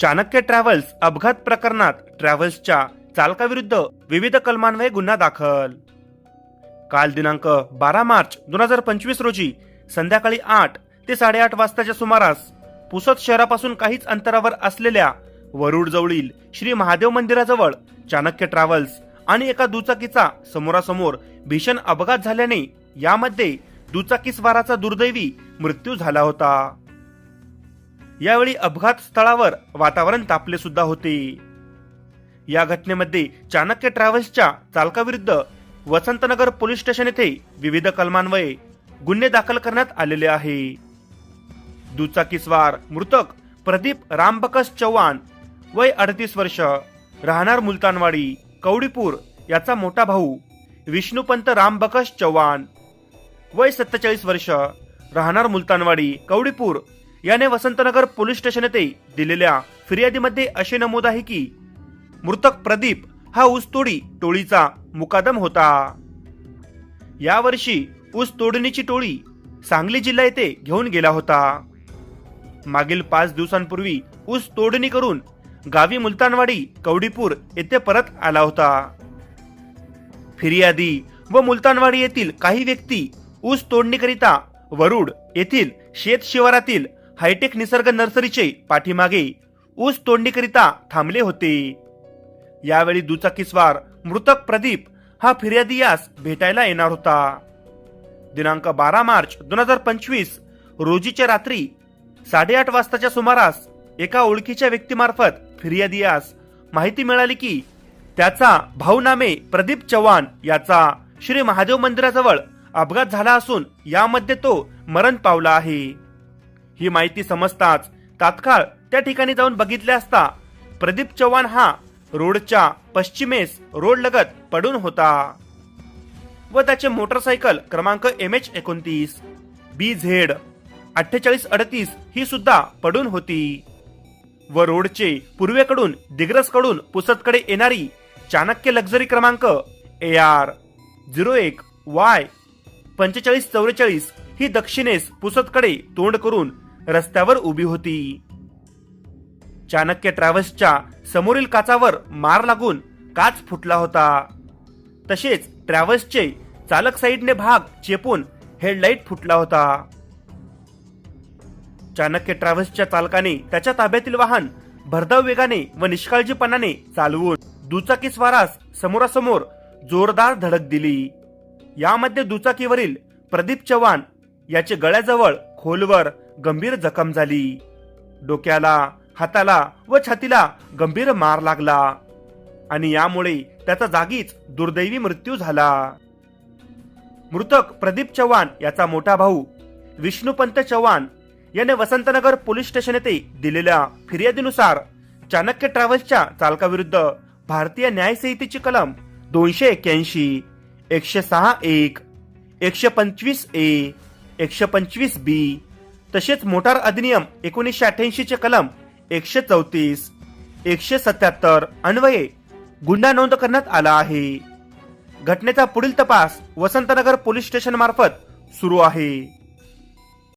Chanakya travels अपघात प्रकरणात ट्रॅव्हल्सच्या चालकाविरुद्ध विविध कलमान्वये गुन्हा दाखल. काल दिनांक बारा मार्च दोन हजार पंचवीस रोजी संध्याकाळी आठ ते साडेआठ वाजताच्या सुमारास पुसद शहरापासून काहीच अंतरावर असलेल्या वरुड जवळील श्री महादेव मंदिराजवळ चाणक्य ट्रॅव्हल्स आणि एका दुचाकीचा समोरासमोर भीषण अपघात झाल्याने यामध्ये दुचाकीस्वाराचा दुर्दैवी मृत्यू झाला होता. यावेळी अपघात स्थळावर वातावरण तापले सुद्धा होते. या घटनेमध्ये चाणक्य ट्रॅव्हल्सच्या चालकाविरुद्ध वसंतनगर पोलीस स्टेशन येथे विविध कलमान्वये गुन्हे दाखल करण्यात आलेले आहे. दुचाकीस्वार मृतक प्रदीप रामबकस चव्हाण वय अडतीस वर्ष राहणार मुलतानवाडी कवडीपूर याचा मोठा भाऊ विष्णुपंत रामबकस चव्हाण वय सत्तेचाळीस वर्ष राहणार मुलतानवाडी कवडीपूर याने वसंतनगर पोलीस स्टेशन येथे दिलेल्या फिर्यादीमध्ये असे नमूद आहे की मृतक प्रदीप हा ऊसतोडी टोळीचा मुकादम होता. यावर्षी ऊस तोडणीची टोळी सांगली जिल्हा येथे घेऊन गेला होता. मागील पाच दिवसांपूर्वी ऊस तोडणी करून गावी मुलतानवाडी कवडीपूर येथे परत आला होता. फिर्यादी व मुलतानवाडी येथील काही व्यक्ती ऊस तोडणीकरिता वरुड येथील शेत शिवारातील हायटेक निसर्ग नर्सरीचे पाठीमागे ऊस तोडणीकरिता थांबले होते. यावेळी दुचाकीस्वार मृतक प्रदीप हा फिर्यादी यास भेटायला येणार होता. दिनांक बारा मार्च दोन हजार पंचवीस रोजीच्या रात्री साडेआठ वाजताच्या सुमारास एका ओळखीच्या व्यक्तीमार्फत फिर्यादी यास माहिती मिळाली की त्याचा भाऊ नामे प्रदीप चव्हाण याचा श्री महादेव मंदिराजवळ अपघात झाला असून यामध्ये तो मरण पावला आहे. ही माहिती समजताच तात्काळ त्या ठिकाणी जाऊन बघितले असता प्रदीप चव्हाण हा रोडच्या पश्चिमेस रोड लगत पडून होता. व त्याचे मोटरसायकल क्रमांक एम एच एकोणतीस बी झेड अठ्ठेचाळीस अडतीस ही सुद्धा पडून होती. व रोडचे पूर्वेकडून दिग्रसकडून पुसदकडे येणारी चाणक्य लक्झरी क्रमांक ए आर झिरो एक वाय पंचेचाळीस चौवेचाळीस ही दक्षिणेस पुसदकडे तोंड करून रस्त्यावर उभी होती. चाणक्य ट्रॅव्हल्सच्या समोरील काचावर मार लागून काच फुटला होता. तसेच ट्रॅव्हल्सचे चालक साईडने भाग चेपून हेडलाईट फुटला होता. चाणक्य ट्रॅव्हल्सच्या चालकाने त्याच्या ताब्यातील वाहन भरधाव वेगाने व निष्काळजीपणाने चालवून दुचाकी स्वारास समोरासमोर जोरदार धडक दिली. यामध्ये दुचाकीवरील प्रदीप चव्हाण याचे गळ्याजवळ खोलवर गंभीर जखम झाली. डोक्याला हाताला व छातीला गंभीर मार लागला आणि यामुळे त्याचा जागीच दुर्दैवी मृत्यू झाला. मृतक प्रदीप चव्हाण याचा मोठा भाऊ विष्णुपंत चव्हाण याने वसंतनगर पोलीस स्टेशन येथे दिलेल्या फिर्यादीनुसार चाणक्य ट्रॅव्हल्सच्या चालकाविरुद्ध भारतीय न्याय संहितेची कलम दोनशे एक्क्याऐंशी एकशे सहा एक एकशे पंचवीस ए एकशे पंचवीस बी तसेच मोटार अधिनियम एकोणीसशे अठ्ठ्याऐंशीचे कलम एकशे चौतीस एकशे सत्याहत्तर अन्वये गुन्हा नोंद करण्यात आला आहे. घटनेचा पुढील तपास वसंतनगर पोलीस स्टेशन मार्फत सुरू आहे.